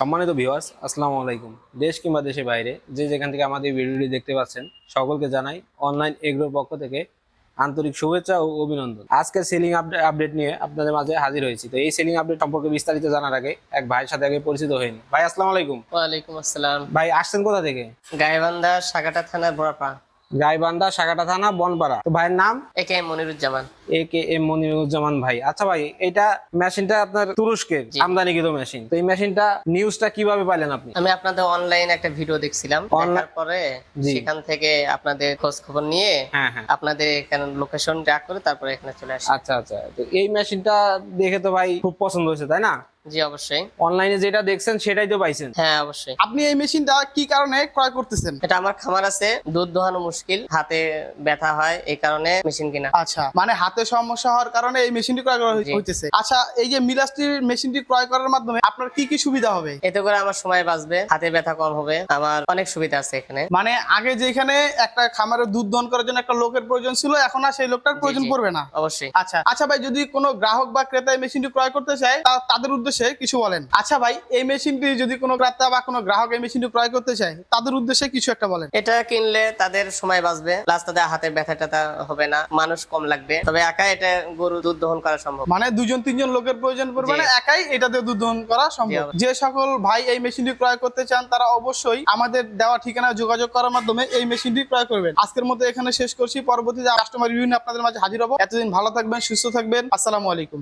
সম্মানিত ভিউয়ার্স আসসালামু আলাইকুম। দেশ কিংবা দেশের বাইরে যে যেখান থেকে আমাদের ভিডিওটি দেখতে পাচ্ছেন সকলকে জানাই অনলাইন এগ্রোর পক্ষ থেকে আন্তরিক শুভেচ্ছা ও অভিনন্দন। আজকে সেলিং আপডেট নিয়ে আপনাদের মাঝে হাজির হয়েছি। তো এই সেলিং আপডেট সম্পর্কে বিস্তারিত জানার আগে এক ভাইয়ের সাথে আগে পরিচিত হয়নি ভাই আসসালামু আলাইকুম। ওয়ালাইকুম আসসালাম। ভাই আসছেন কোথা থেকে? গাইবান্ধা সাগাটা থানার বড়াপা। গাইবান্ধা সাগাটা থানা বনপাড়া। তো ভাইয়ের নাম? A K Moniruzzaman. A K M Moniruzzaman ভাই। আচ্ছা ভাই এটা মেশিনটা আপনার তুরস্কের আমদানিকৃত মেশিন। তো এই মেশিনটা নিউজটা কীভাবে পাইলেন আপনি? আমি আপনাদের অনলাইন একটা ভিডিও দেখছিলাম। পরে সেখান থেকে আপনাদের খোঁজ খবর নিয়ে হ্যাঁ হ্যাঁ। আপনাদের এখানে লোকেশন ট্র্যাক করে তারপরে এখানে চলে আসি আচ্ছা আচ্ছা। তো এই মেশিনটা দেখে তো ভাই খুব পছন্দ হয়েছে তাই না? জি অবশ্যই। অনলাইনে যেটা দেখছেন সেটাই তো পাইছেন। হ্যাঁ অবশ্যই। আপনি এই মেশিনটা কি কারণে ক্রয় করতেছেন? এটা আমার খামার আছে। দুধ দোহানো মুশকিল। হাতে ব্যথা হয় এই কারণে মেশিন কিনা। আচ্ছা মানে হাতে সমস্যা হওয়ার কারণে এই মেশিনটি ক্রয় করা হইতেছে। আচ্ছা এই যে মিলাস্টির মেশিনটি ক্রয় করার মাধ্যমে আপনার কি কি সুবিধা হবে? এতে করে আমার সময় বাঁচবে হাতে ব্যথা কম হবে আমার অনেক সুবিধা আছে এখানে। মানে আগে যেখানে একটা খামারে দুধ দহন করার জন্য একটা লোকের প্রয়োজন ছিল এখন আর সেই লোকটার প্রয়োজন পড়বে না। অবশ্যই। আচ্ছা আচ্ছা ভাই যদি কোনো গ্রাহক বা ক্রেতা এই মেশিনটি ক্রয় করতে চায় তা তাদের উদ্দেশ্যে কিছু বলেন। আচ্ছা ভাই এই মেশিনটি যদি কোনো ক্রেতা বা কোনো গ্রাহক এই মেশিনটি ক্রয় করতে চায় তাদের উদ্দেশ্যে কিছু একটা বলেন। এটা কিনলে তাদের সময় বাঁচবে প্লাস তাদের হাতে ব্যথা ট্যাথা হবে না মানুষ কম লাগবে। তবে একা এটা গরু দুধ দহন করা সম্ভব। মানে দুজন তিনজন লোকের প্রয়োজন পড়বে। না একাই এটাতে দুধ দহন করা সম্ভব। যে সকল ভাই এই মেশিনটি ক্রয় করতে চান তারা অবশ্যই আমাদের দেওয়া ঠিকানা যোগাযোগ করার মাধ্যমে এই মেশিনটি ক্রয় করবেন। আজকের মতো এখানে শেষ করছি। পরবর্তীতে কাস্টমার বিভিন্ন আপনাদের মাঝে হাজির হব। এতদিন ভালো থাকবেন সুস্থ থাকবেন। আসসালামু আলাইকুম।